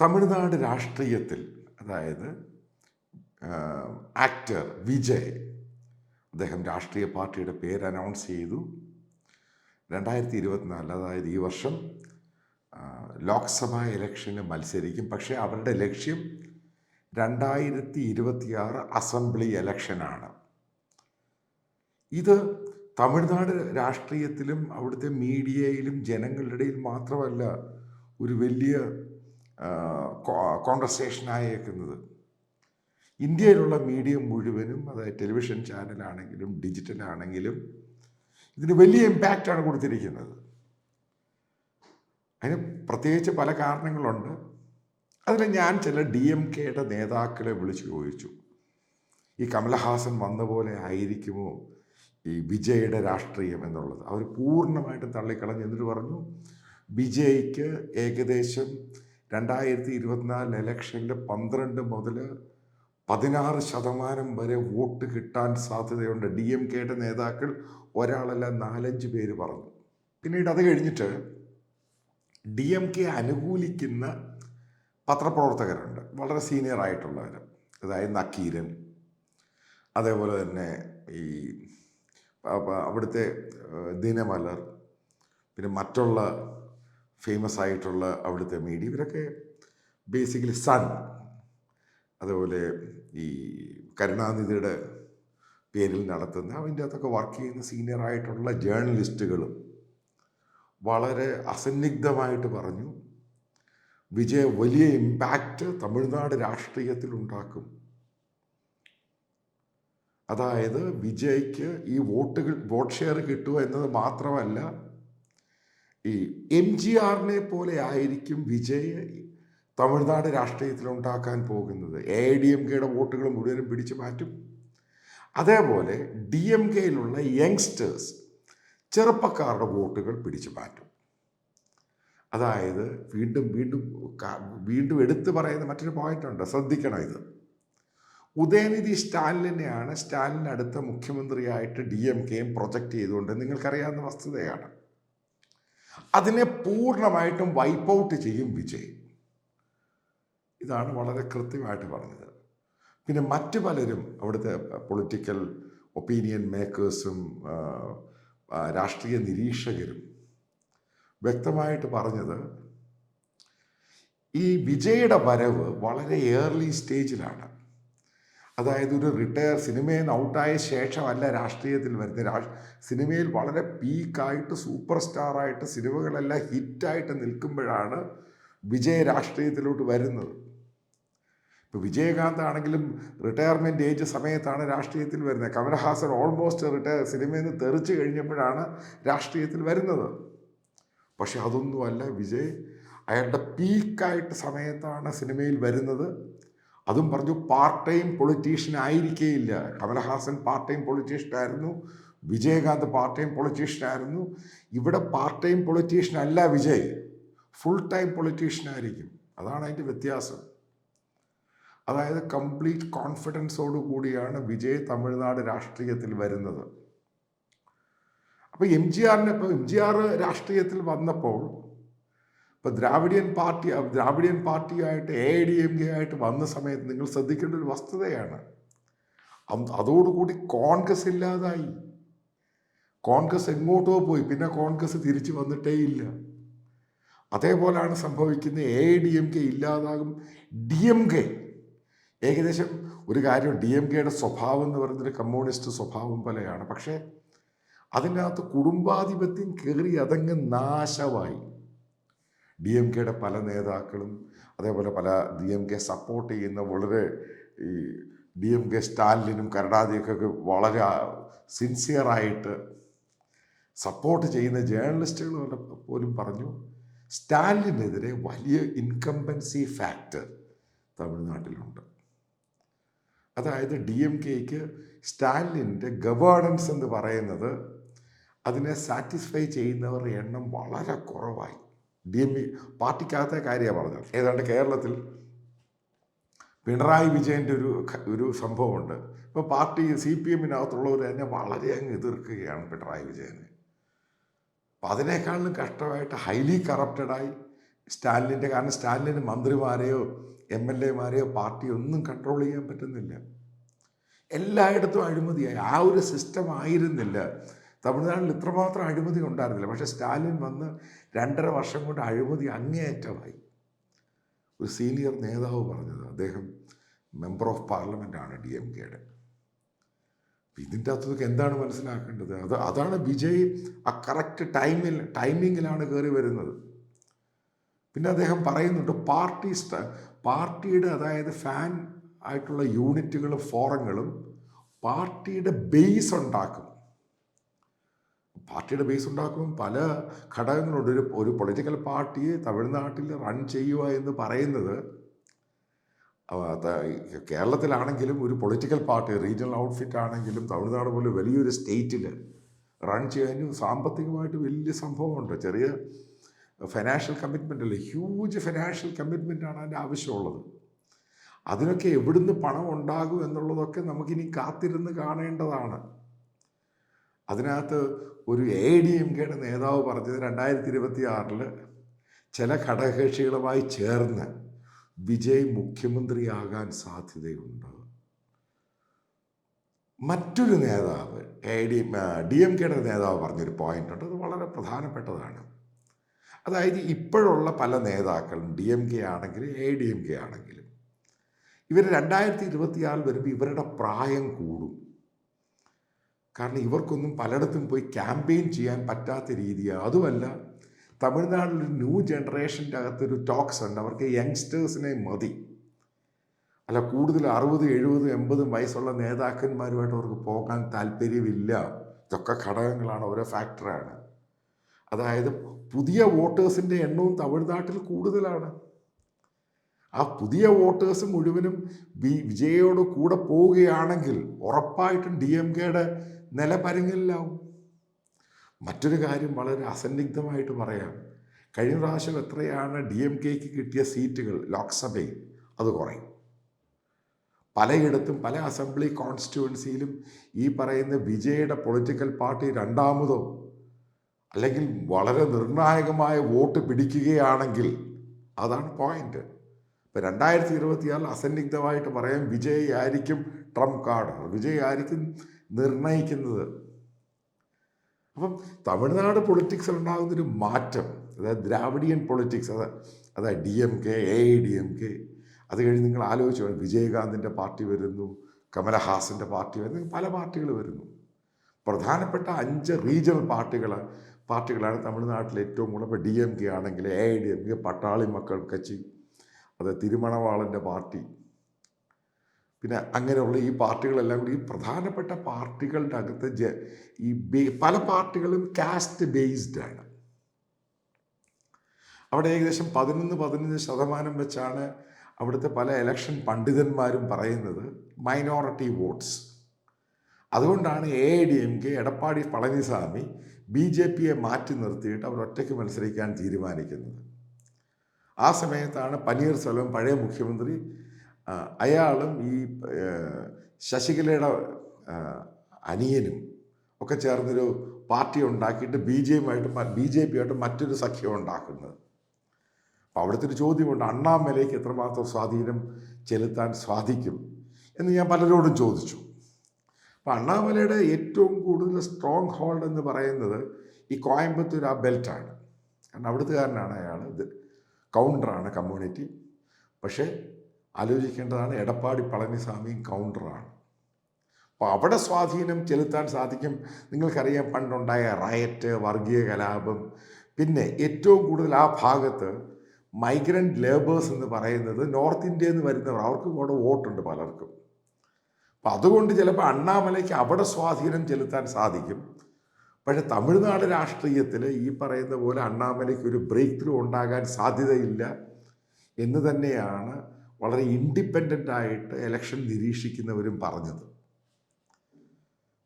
തമിഴ്നാട് രാഷ്ട്രീയത്തിൽ അതായത് ആക്ടർ വിജയ് അദ്ദേഹം രാഷ്ട്രീയ പാർട്ടിയുടെ പേര് അനൗൺസ് ചെയ്തു. രണ്ടായിരത്തി ഇരുപത്തിനാല് അതായത് ഈ വർഷം ലോക്സഭാ ഇലക്ഷന് മത്സരിക്കും. പക്ഷേ അവരുടെ ലക്ഷ്യം രണ്ടായിരത്തി ഇരുപത്തിയാറ് അസംബ്ലി ഇലക്ഷനാണ്. ഇത് തമിഴ്നാട് രാഷ്ട്രീയത്തിലും അവിടുത്തെ മീഡിയയിലും ജനങ്ങളുടെ ഇടയിൽ മാത്രമല്ല ഒരു വലിയ കോൺവെർസേഷനായേക്കുന്നത് ഇന്ത്യയിലുള്ള മീഡിയ മുഴുവനും അതായത് ടെലിവിഷൻ ചാനലാണെങ്കിലും ഡിജിറ്റൽ ആണെങ്കിലും ഇതിന് വലിയ ഇമ്പാക്റ്റാണ് കൊടുത്തിരിക്കുന്നത്. അതിന് പ്രത്യേകിച്ച് പല കാരണങ്ങളുണ്ട്. അതിൽ ഞാൻ ചില ഡി എം കെയുടെ നേതാക്കളെ വിളിച്ചു ചോദിച്ചു. ഈ കമലഹാസൻ വന്ന പോലെ ആയിരിക്കുമോ ഈ വിജയുടെ രാഷ്ട്രീയം എന്നുള്ളത്? അവർ പൂർണമായിട്ട് തള്ളിക്കളഞ്ഞ്. എന്നിട്ട് പറഞ്ഞു വിജയ്ക്ക് ഏകദേശം രണ്ടായിരത്തി ഇരുപത്തിനാല് ഇലക്ഷനിൽ പന്ത്രണ്ട് മുതൽ പതിനാറ് ശതമാനം വരെ വോട്ട് കിട്ടാൻ സാധ്യതയുണ്ട്. ഡി എം കെയുടെ നേതാക്കൾ ഒരാളല്ല നാലഞ്ച് പേര് പറഞ്ഞു. പിന്നീട് അത് കഴിഞ്ഞിട്ട് ഡി എം കെ അനുകൂലിക്കുന്ന പത്രപ്രവർത്തകരുണ്ട്. വളരെ സീനിയർ ആയിട്ടുള്ളവർ അതായത് നക്കീരൻ അതേപോലെ തന്നെ ഈ അവിടുത്തെ ദിനമലർ പിന്നെ മറ്റുള്ള ഫേമസ് ആയിട്ടുള്ള അവിടുത്തെ മീഡിയ ഇവരൊക്കെ ബേസിക്കലി സൺ അതുപോലെ ഈ കരുണാനിധിയുടെ പേരിൽ നടത്തുന്ന അതിന്റെ അകത്തൊക്കെ വർക്ക് ചെയ്യുന്ന സീനിയർ ആയിട്ടുള്ള ജേർണലിസ്റ്റുകളും വളരെ അസന്നിഗ്ധമായിട്ട് പറഞ്ഞു വിജയ വലിയ ഇമ്പാക്റ്റ് തമിഴ്നാട് രാഷ്ട്രീയത്തിൽ ഉണ്ടാക്കും. അതായത് വിജയ്ക്ക് ഈ വോട്ടുകൾ വോട്ട് ഷെയർ കിട്ടുക എന്നത് മാത്രമല്ല ഈ എം ജി ആറിനെ പോലെ ആയിരിക്കും വിജയ തമിഴ്നാട് രാഷ്ട്രീയത്തിൽ ഉണ്ടാക്കാൻ പോകുന്നത്. എ ഐ ഡി എം കെയുടെ വോട്ടുകൾ മുഴുവനും പിടിച്ചു മാറ്റും. അതേപോലെ ഡി എം കെയിലുള്ള യങ്സ്റ്റേഴ്സ് ചെറുപ്പക്കാരുടെ വോട്ടുകൾ പിടിച്ചു മാറ്റും. അതായത് വീണ്ടും വീണ്ടും വീണ്ടും എടുത്തു പറയുന്ന മറ്റൊരു പോയിന്റ് ഉണ്ട് ശ്രദ്ധിക്കണം ഇത്. ഉദയനിധി സ്റ്റാലിനെയാണ് സ്റ്റാലിൻ അടുത്ത മുഖ്യമന്ത്രിയായിട്ട് ഡി എം കെയും പ്രൊജക്റ്റ് ചെയ്തുകൊണ്ട് നിങ്ങൾക്കറിയാവുന്ന വസ്തുതയാണ്. അതിനെ പൂർണമായിട്ടും വൈപ്പ് ഔട്ട് ചെയ്യും വിജയ്. ഇതാണ് വളരെ കൃത്യമായിട്ട് പറഞ്ഞത്. പിന്നെ മറ്റു പലരും അവിടുത്തെ പൊളിറ്റിക്കൽ ഒപ്പീനിയൻ മേക്കേഴ്സും രാഷ്ട്രീയ നിരീക്ഷകരും വ്യക്തമായിട്ട് പറഞ്ഞത് ഈ വിജയുടെ വരവ് വളരെ ഏർലി സ്റ്റേജിലാണ് അതായത് ഒരു റിട്ടയർ സിനിമയിൽ നിന്ന് ഔട്ടായ ശേഷമല്ല രാഷ്ട്രീയത്തിൽ വരുന്നത്. രാ സിനിമയിൽ വളരെ പീക്കായിട്ട് സൂപ്പർ സ്റ്റാറായിട്ട് സിനിമകളെല്ലാം ഹിറ്റായിട്ട് നിൽക്കുമ്പോഴാണ് വിജയ രാഷ്ട്രീയത്തിലോട്ട് വരുന്നത്. ഇപ്പോൾ വിജയകാന്ത് ആണെങ്കിലും റിട്ടയർമെന്റ് ഏജ് സമയത്താണ് രാഷ്ട്രീയത്തിൽ വരുന്നത്. കമൽഹാസൻ ഓൾമോസ്റ്റ് റിട്ടയർ സിനിമയിൽ നിന്ന് തെറിച്ച് കഴിഞ്ഞപ്പോഴാണ് രാഷ്ട്രീയത്തിൽ വരുന്നത്. പക്ഷെ അതൊന്നുമല്ല വിജയ്. അയാളുടെ പീക്കായിട്ട് സമയത്താണ് സിനിമയിൽ വരുന്നത്. അതും പറഞ്ഞു പാർട്ട് ടൈം പൊളിറ്റീഷ്യൻ ആയിരിക്കേയില്ല. കമലഹാസൻ പാർട്ട് ടൈം പൊളിറ്റീഷ്യൻ ആയിരുന്നു. വിജയകാന്ത് പാർട്ട് ടൈം പൊളിറ്റീഷ്യൻ ആയിരുന്നു. ഇവിടെ പാർട്ട് ടൈം പൊളിറ്റീഷ്യൻ അല്ല വിജയ്. ഫുൾ ടൈം പൊളിറ്റീഷ്യൻ ആയിരിക്കും. അതാണ് അതിന്റെ വ്യത്യാസം. അതായത് കംപ്ലീറ്റ് കോൺഫിഡൻസോടു കൂടിയാണ് വിജയ് തമിഴ്നാട് രാഷ്ട്രീയത്തിൽ വരുന്നത്. അപ്പോൾ എം ജി ആറിനെ ഇപ്പോൾ എം ജി ആർ രാഷ്ട്രീയത്തിൽ വന്നപ്പോൾ ഇപ്പോൾ ദ്രാവിഡിയൻ പാർട്ടി ദ്രാവിഡിയൻ പാർട്ടിയായിട്ട് എ ഡി എം കെ ആയിട്ട് വന്ന സമയത്ത് നിങ്ങൾ ശ്രദ്ധിക്കേണ്ട ഒരു വസ്തുതയാണ്. അതോടുകൂടി കോൺഗ്രസ് ഇല്ലാതായി. കോൺഗ്രസ് എങ്ങോട്ടോ പോയി പിന്നെ കോൺഗ്രസ് തിരിച്ചു വന്നിട്ടേ ഇല്ല. അതേപോലെയാണ് സംഭവിക്കുന്നത് എ ഡി എം കെ ഇല്ലാതാകും. ഡി എം കെ ഏകദേശം ഒരു കാര്യം ഡി എം കെയുടെ സ്വഭാവം എന്ന് പറയുന്നത് കമ്മ്യൂണിസ്റ്റ് സ്വഭാവം പോലെയാണ്. പക്ഷേ അതിനകത്ത് കുടുംബാധിപത്യം കയറി അതങ്ങ് നാശമായി. ഡി എം കെയുടെ പല നേതാക്കളും അതേപോലെ പല ഡി എം കെ സപ്പോർട്ട് ചെയ്യുന്ന വളരെ ഈ ഡി എം കെ സ്റ്റാലിനും കരുണാനിധിയൊക്കെ വളരെ സിൻസിയറായിട്ട് സപ്പോർട്ട് ചെയ്യുന്ന ജേർണലിസ്റ്റുകൾ പോലും പറഞ്ഞു സ്റ്റാലിനെതിരെ വലിയ ഇൻകംബൻസി ഫാക്ടർ തമിഴ്നാട്ടിലുണ്ട്. അതായത് ഡി എം കെക്ക് സ്റ്റാലിന്റെ ഗവേണൻസ് എന്ന് പറയുന്നത് അതിനെ സാറ്റിസ്ഫൈ ചെയ്യുന്നവരുടെ എണ്ണം വളരെ കുറവായി. ഡി എം പി പാർട്ടിക്കകത്തെ കാര്യമാണ് പറഞ്ഞത്. ഏതാണ്ട് കേരളത്തിൽ പിണറായി വിജയന്റെ ഒരു ഒരു സംഭവമുണ്ട്. ഇപ്പോൾ പാർട്ടി സി പി എമ്മിനകത്തുള്ളവർ തന്നെ വളരെ അങ്ങ് എതിർക്കുകയാണ് പിണറായി വിജയൻ അപ്പം അതിനേക്കാളും കഷ്ടമായിട്ട് ഹൈലി കറപ്റ്റഡായി സ്റ്റാലിന്റെ കാരണം സ്റ്റാലിന് മന്ത്രിമാരെയോ എം എൽ എമാരെയോ പാർട്ടി ഒന്നും കൺട്രോൾ ചെയ്യാൻ പറ്റുന്നില്ല. എല്ലായിടത്തും അഴിമതിയായി. ആ ഒരു സിസ്റ്റം ആയിരുന്നില്ല തമിഴ്നാട്ടിൽ ഇത്രമാത്രം അഴിമതി ഉണ്ടായിരുന്നില്ല. പക്ഷേ സ്റ്റാലിൻ വന്ന് രണ്ടര വർഷം കൊണ്ട് അഴിമതി അങ്ങേയറ്റമായി. ഒരു സീനിയർ നേതാവ് പറഞ്ഞത് അദ്ദേഹം മെമ്പർ ഓഫ് പാർലമെന്റ് ആണ് ഡി എം കെയുടെ. ഇതിന്റെ അകത്തൊക്കെ എന്താണ് മനസ്സിലാക്കേണ്ടത്? അത് അതാണ് വിജയ് ആ കറക്റ്റ് ടൈമിൽ ടൈമിങ്ങിലാണ് കയറി വരുന്നത്. പിന്നെ അദ്ദേഹം പറയുന്നുണ്ട് പാർട്ടി പാർട്ടിയുടെ അതായത് ഫാൻ ആയിട്ടുള്ള യൂണിറ്റുകളും ഫോറങ്ങളും പാർട്ടിയുടെ ബേസ് ഉണ്ടാക്കും. പാർട്ടിയുടെ ബേസ് ഉണ്ടാക്കും. പല ഘടകങ്ങളുണ്ട്. ഒരു ഒരു പൊളിറ്റിക്കൽ പാർട്ടിയെ തമിഴ്നാട്ടിൽ റൺ ചെയ്യുക എന്ന് പറയുന്നത് കേരളത്തിലാണെങ്കിലും ഒരു പൊളിറ്റിക്കൽ പാർട്ടി റീജിയണൽ ഔട്ട്ഫിറ്റ് ആണെങ്കിലും തമിഴ്നാട് പോലെ വലിയൊരു സ്റ്റേറ്റിൽ റൺ ചെയ്യാൻ സാമ്പത്തികമായിട്ട് വലിയ സംഭവമുണ്ട്. ചെറിയ ഫിനാൻഷ്യൽ കമ്മിറ്റ്മെന്റ് അല്ലേ ഹ്യൂജ് ഫിനാൻഷ്യൽ കമ്മിറ്റ്മെന്റ് ആണ് അതിന്റെ ആവശ്യമുള്ളത്. അതിനൊക്കെ എവിടുന്ന് പണം ഉണ്ടാകും എന്നുള്ളതൊക്കെ നമുക്കിനി കാത്തിരുന്ന് കാണേണ്ടതാണ്. അതിനകത്ത് ഒരു എ ഡി എം കെയുടെ നേതാവ് പറഞ്ഞത് രണ്ടായിരത്തി ഇരുപത്തി ആറിൽ ചില ഘടകകക്ഷികളുമായി ചേർന്ന് വിജയ് മുഖ്യമന്ത്രിയാകാൻ സാധ്യതയുണ്ട്. മറ്റൊരു നേതാവ് എ ഡി ഡി എം കെയുടെ നേതാവ് പറഞ്ഞൊരു പോയിന്റ് ഉണ്ട് അത് വളരെ പ്രധാനപ്പെട്ടതാണ്. അതായത് ഇപ്പോഴുള്ള പല നേതാക്കളും ഡി എം കെ ആണെങ്കിലും എ ഡി എം കെ ആണെങ്കിലും ഇവർ രണ്ടായിരത്തി ഇരുപത്തിയാറിൽ വരുമ്പോൾ ഇവരുടെ പ്രായം കൂടും. കാരണം ഇവർക്കൊന്നും പലയിടത്തും പോയി ക്യാമ്പയിൻ ചെയ്യാൻ പറ്റാത്ത രീതിയാണ് അതുമല്ല തമിഴ്നാട്ടിൽ ന്യൂ ജനറേഷന്റെ അകത്തൊരു ടോക്സ് ഉണ്ട്. അവർക്ക് യങ്സ്റ്റേഴ്സിനെ മതി. അല്ല കൂടുതൽ അറുപത് എഴുപത് എൺപതും വയസ്സുള്ള നേതാക്കന്മാരുമായിട്ട് അവർക്ക് പോകാൻ താല്പര്യമില്ല. ഇതൊക്കെ ഘടകങ്ങളാണ് ഓരോ ഫാക്ടറാണ്. അതായത് പുതിയ വോട്ടേഴ്സിന്റെ എണ്ണവും തമിഴ്നാട്ടിൽ കൂടുതലാണ്. ആ പുതിയ വോട്ടേഴ്സ് മുഴുവനും വി വിജയോട് കൂടെ പോവുകയാണെങ്കിൽ ഉറപ്പായിട്ടും ഡി എം കെയുടെ നില പരുങ്ങലിലാവും മറ്റൊരു കാര്യം വളരെ അസന്നിഗ്ധമായിട്ട് പറയാം. കഴിഞ്ഞ പ്രാവശ്യം എത്രയാണ് ഡി എം കെക്ക് കിട്ടിയ സീറ്റുകൾ ലോക്സഭയിൽ? അത് കുറയും. പലയിടത്തും പല അസംബ്ലി കോൺസ്റ്റിറ്റ്യുവൻസിയിലും ഈ പറയുന്ന വിജയുടെ പൊളിറ്റിക്കൽ പാർട്ടി രണ്ടാമതോ അല്ലെങ്കിൽ വളരെ നിർണായകമായ വോട്ട് പിടിക്കുകയാണെങ്കിൽ അതാണ് പോയിന്റ്. ഇപ്പം രണ്ടായിരത്തി ഇരുപത്തിയാറിൽ അസന്നിഗ്ധമായിട്ട് പറയാം വിജയ് ആയിരിക്കും ട്രംപ് കാർഡ്. വിജയ് ആയിരിക്കും നിർണയിക്കുന്നത്. അപ്പം തമിഴ്നാട് പൊളിറ്റിക്സിൽ ഉണ്ടാകുന്നൊരു മാറ്റം അതായത് ദ്രാവിഡിയൻ പൊളിറ്റിക്സ് അത് അതായത് D M K A D M K അത് കഴിഞ്ഞ് നിങ്ങൾ ആലോചിച്ചു വിജയകാന്തിന്റെ പാർട്ടി വരുന്നു കമലഹാസന്റെ പാർട്ടി വരുന്നു പല പാർട്ടികൾ വരുന്നു. പ്രധാനപ്പെട്ട അഞ്ച് റീജിയണൽ പാർട്ടികൾ പാർട്ടികളാണ് തമിഴ്നാട്ടിൽ ഏറ്റവും കൂടുതൽ ഇപ്പോൾ ഡി എം കെ ആണെങ്കിൽ A D M K Pattali Makkal Katchi അത് തിരുമണവാളന്റെ പാർട്ടി പിന്നെ അങ്ങനെയുള്ള ഈ പാർട്ടികളെല്ലാം കൂടി ഈ പ്രധാനപ്പെട്ട പാർട്ടികളുടെ അകത്ത് ജ ഈ പല പാർട്ടികളും കാസ്റ്റ് ബേസ്ഡ് ആണ്. അവിടെ ഏകദേശം പതിനൊന്ന് പതിനഞ്ച് ശതമാനം വെച്ചാണ് അവിടുത്തെ പല ഇലക്ഷൻ പണ്ഡിതന്മാരും പറയുന്നത് മൈനോറിറ്റി വോട്ട്സ് അതുകൊണ്ടാണ് A D M K Edappadi Palaniswami B J പിയെ മാറ്റി നിർത്തിയിട്ട് അവർ ഒറ്റയ്ക്ക് മത്സരിക്കാൻ തീരുമാനിക്കുന്നത്. ആ സമയത്താണ് പനീർസെൽവം പഴയ മുഖ്യമന്ത്രി അയാളും ഈ ശശികലയുടെ അനിയനും ഒക്കെ ചേർന്നൊരു പാർട്ടി ഉണ്ടാക്കിയിട്ട് ബി ജെ പിയുമായിട്ട് ബി ജെ പിയായിട്ട് മറ്റൊരു സഖ്യം ഉണ്ടാക്കുന്നത് അപ്പോൾ അവിടുത്തെ ഒരു ചോദ്യമുണ്ട് അണ്ണാമലയ്ക്ക് എത്രമാത്രം സ്വാധീനം ചെലുത്താൻ സാധിക്കും എന്ന് ഞാൻ പലരോടും ചോദിച്ചു. അപ്പോൾ അണ്ണാമലയുടെ ഏറ്റവും കൂടുതൽ സ്ട്രോങ് ഹോൾഡ് എന്ന് പറയുന്നത് ഈ കോയമ്പത്തൂർ ആ ബെൽറ്റാണ്. കാരണം അവിടുത്തുകാരനാണ് അയാൾ ഇത് കൗണ്ടറാണ് കമ്മ്യൂണിറ്റി പക്ഷേ ആലോചിക്കേണ്ടതാണ് എടപ്പാടി പളനിസ്വാമിയും കൗണ്ടറാണ്. അപ്പോൾ അവിടെ സ്വാധീനം ചെലുത്താൻ സാധിക്കും. നിങ്ങൾക്കറിയാം പണ്ടുണ്ടായ റയറ്റ് വർഗീയ കലാപം. പിന്നെ ഏറ്റവും കൂടുതൽ ആ ഭാഗത്ത് മൈഗ്രന്റ് ലേബേഴ്സ് എന്ന് പറയുന്നത് നോർത്ത് ഇന്ത്യയിൽ നിന്ന് വരുന്നവർ. അവർക്ക് കൂടെ വോട്ടുണ്ട് പലർക്കും. അപ്പം അതുകൊണ്ട് ചിലപ്പോൾ അണ്ണാമലയ്ക്ക് അവിടെ സ്വാധീനം ചെലുത്താൻ സാധിക്കും. പക്ഷേ തമിഴ്നാട് രാഷ്ട്രീയത്തിൽ ഈ പറയുന്ന പോലെ അണ്ണാമലയ്ക്ക് ഒരു ബ്രേക്ക് ത്രൂ ഉണ്ടാകാൻ സാധ്യതയില്ല എന്ന് തന്നെയാണ് വളരെ ഇൻഡിപെൻഡന്റ് ആയിട്ട് ഇലക്ഷൻ നിരീക്ഷിക്കുന്നവരും പറഞ്ഞത്.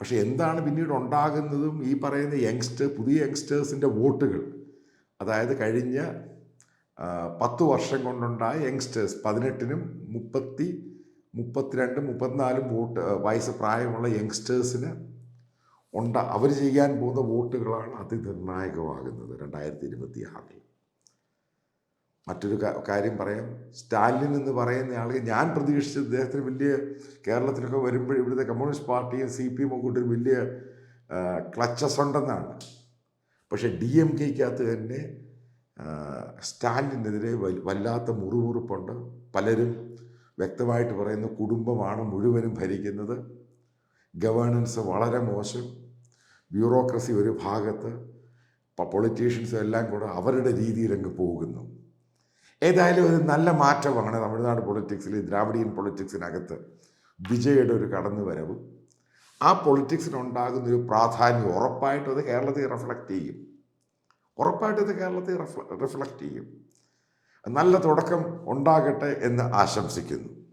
പക്ഷെ എന്താണ് പിന്നീട് ഉണ്ടാകുന്നതും ഈ പറയുന്ന യങ്സ്റ്റർ പുതിയ യങ്സ്റ്റേഴ്സിന്റെ വോട്ടുകൾ. അതായത് കഴിഞ്ഞ പത്ത് വർഷം കൊണ്ടുണ്ടായ യങ്സ്റ്റേഴ്സ് പതിനെട്ടിനും മുപ്പത്തി മുപ്പത്തിരണ്ട് മുപ്പത്തിനാലും വോട്ട് വയസ്സ് പ്രായമുള്ള യങ്സ്റ്റേഴ്സിന് ഉണ്ട അവർ ചെയ്യാൻ പോകുന്ന വോട്ടുകളാണ് അതിനിർണായകമാകുന്നത് രണ്ടായിരത്തി ഇരുപത്തി ആറിൽ മറ്റൊരു കാര്യം പറയാം. സ്റ്റാലിൻ എന്ന് പറയുന്ന ആൾ ഞാൻ പ്രതീക്ഷിച്ച ഇദ്ദേഹത്തിന് വലിയ കേരളത്തിലൊക്കെ വരുമ്പോൾ ഇവിടുത്തെ കമ്മ്യൂണിസ്റ്റ് പാർട്ടിയും സി പി എമ്മും കൂട്ടി വലിയ ക്ലച്ചസ് ഉണ്ടെന്നാണ്. പക്ഷേ ഡി എം കെക്കകത്ത് തന്നെ സ്റ്റാലിനെതിരെ വല്ലാത്ത മുറുമുറുപ്പുണ്ട്. പലരും വ്യക്തമായിട്ട് പറയുന്നു കുടുംബമാണ് മുഴുവനും ഭരിക്കുന്നത്. ഗവേണൻസ് വളരെ മോശം. ബ്യൂറോക്രസി ഒരു ഭാഗത്ത്. പൊളിറ്റീഷ്യൻസും എല്ലാം കൂടെ അവരുടെ രീതിയിലങ്ങ് പോകുന്നു. ഏതായാലും ഒരു നല്ല മാറ്റമാണ് തമിഴ്നാട് പൊളിറ്റിക്സിൽ ദ്രാവിഡിയൻ പൊളിറ്റിക്സിനകത്ത് വിജയുടെ ഒരു കടന്നുവരവും. ആ പൊളിറ്റിക്സിനുണ്ടാകുന്ന ഒരു പ്രാധാന്യം ഉറപ്പായിട്ടും അത് കേരളത്തിൽ റിഫ്ലക്റ്റ് ചെയ്യും. ഉറപ്പായിട്ടും ഇത് കേരളത്തിൽ റിഫ്ലക്റ്റ് ചെയ്യും. നല്ല തുടക്കം ഉണ്ടാകട്ടെ എന്ന് ആശംസിക്കുന്നു.